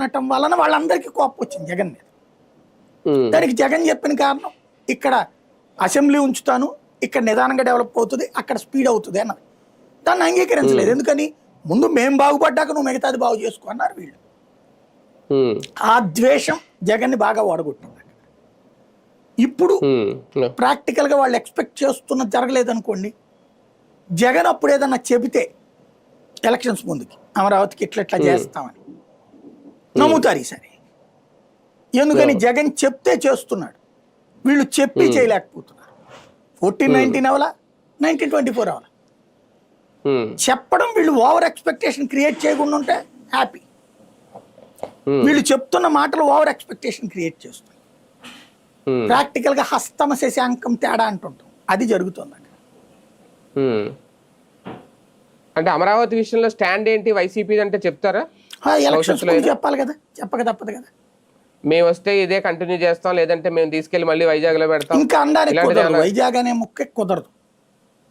అనటం వలన వాళ్ళందరికీ కోపం వచ్చింది జగన్ మీద. దానికి జగన్ చెప్పిన కారణం ఇక్కడ అసెంబ్లీ ఉంచుతాను ఇక్కడ నిదానంగా డెవలప్ అవుతుంది అక్కడ స్పీడ్ అవుతుంది అన్నది. దాన్ని అంగీకరించలేదు. ఎందుకని? ముందు మేము బాగుపడ్డాక నువ్వు మిగతాది బాగు చేసుకో అన్నారు వీళ్ళు. ఆ ద్వేషం జగన్ని బాగా వాడగొట్టింది ఇప్పుడు ప్రాక్టికల్గా వాళ్ళు ఎక్స్పెక్ట్ చేస్తున్న జరగలేదు అనుకోండి జగన్ అప్పుడు ఏదన్నా చెబితే ఎలక్షన్స్ ముందుకి అమరావతికి ఇట్లా ఇట్లా చేస్తామని. నమ్ముతారు ఈసారి ఎందుకని జగన్ చెప్తే చేస్తున్నాడు. వీళ్ళు చెప్పి చేయలేకపోతున్నారు. ఫోర్టీన్ నైన్టీన్ అవలా? నైన్టీన్ ట్వంటీ ఫోర్ అవలా? చెప్పడం వీళ్ళు ఓవర్ ఎక్స్పెక్టేషన్ క్రియేట్ చేయకుండా ఉంటే హ్యాపీ. వీళ్ళు చెప్తున్న మాటలు ఓవర్ ఎక్స్పెక్టేషన్ క్రియేట్ చేస్తుంది ప్రాక్టికల్గా హస్తమ శశాంకం తేడా అంటుంటాం. అది జరుగుతుంది అక్కడ. అంటే అమరావతి విషయంలో స్టాండ్ ఏంటి? వైసీపీ అంటే చెప్తారా? ఎలక్షన్స్ చెప్పాలి కదా. చెప్పక తప్పదు కదా. మేము వస్తే ఇదే కంటిన్యూ చేస్తాం లేదంటే మేము తీసుకెళ్ళి మళ్ళీ వైజాగ్లో పెడతాం. ఇంకా అనడానికి వైజాగ్ అనే ముక్క కుదరదు.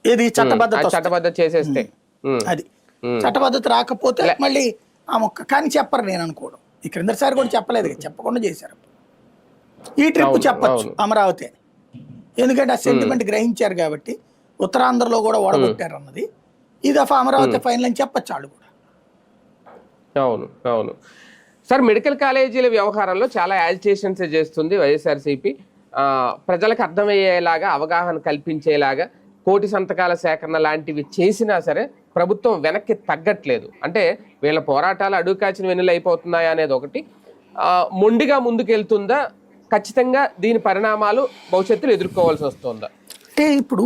ఏది చట్టబద్ధత. చట్టబద్ధత చేసేస్తే. అది. చట్టబద్ధత రాకపోతే మళ్ళీ ఆ మొక్క. కానీ చెప్పరు నేను అనుకోవడం. ఈ క్రిందసారి కూడా చెప్పలేదు చెప్పకుండా చేశారు. ఈ ట్రిప్ చెప్పచ్చు. అమరావతి. అని ఎందుకంటే ఆ సెంటిమెంట్ గ్రహించారు కాబట్టి ఉత్తరాంధ్రలో కూడా ఓడగొట్టారు అన్నది ఈ దఫా అమరావతి ఫైనల్ అని చెప్పచ్చు వాళ్ళు కూడా. అవును అవును. సార్ మెడికల్ కాలేజీల వ్యవహారంలో చాలా యాజిటేషన్స్ చేస్తుంది వైఎస్ఆర్సీపీ. ప్రజలకు అర్థమయ్యేలాగా అవగాహన కల్పించేలాగా కోటి సంతకాల సేకరణ లాంటివి చేసినా సరే ప్రభుత్వం వెనక్కి తగ్గట్లేదు. అంటే వీళ్ళ పోరాటాలు అడుగుకాచిన వెన్నులు అయిపోతున్నాయా అనేది ఒకటి. మొండిగా ముందుకెళ్తుందా? ఖచ్చితంగా దీని పరిణామాలు భవిష్యత్తులో ఎదుర్కోవాల్సి వస్తుందా? అంటే ఇప్పుడు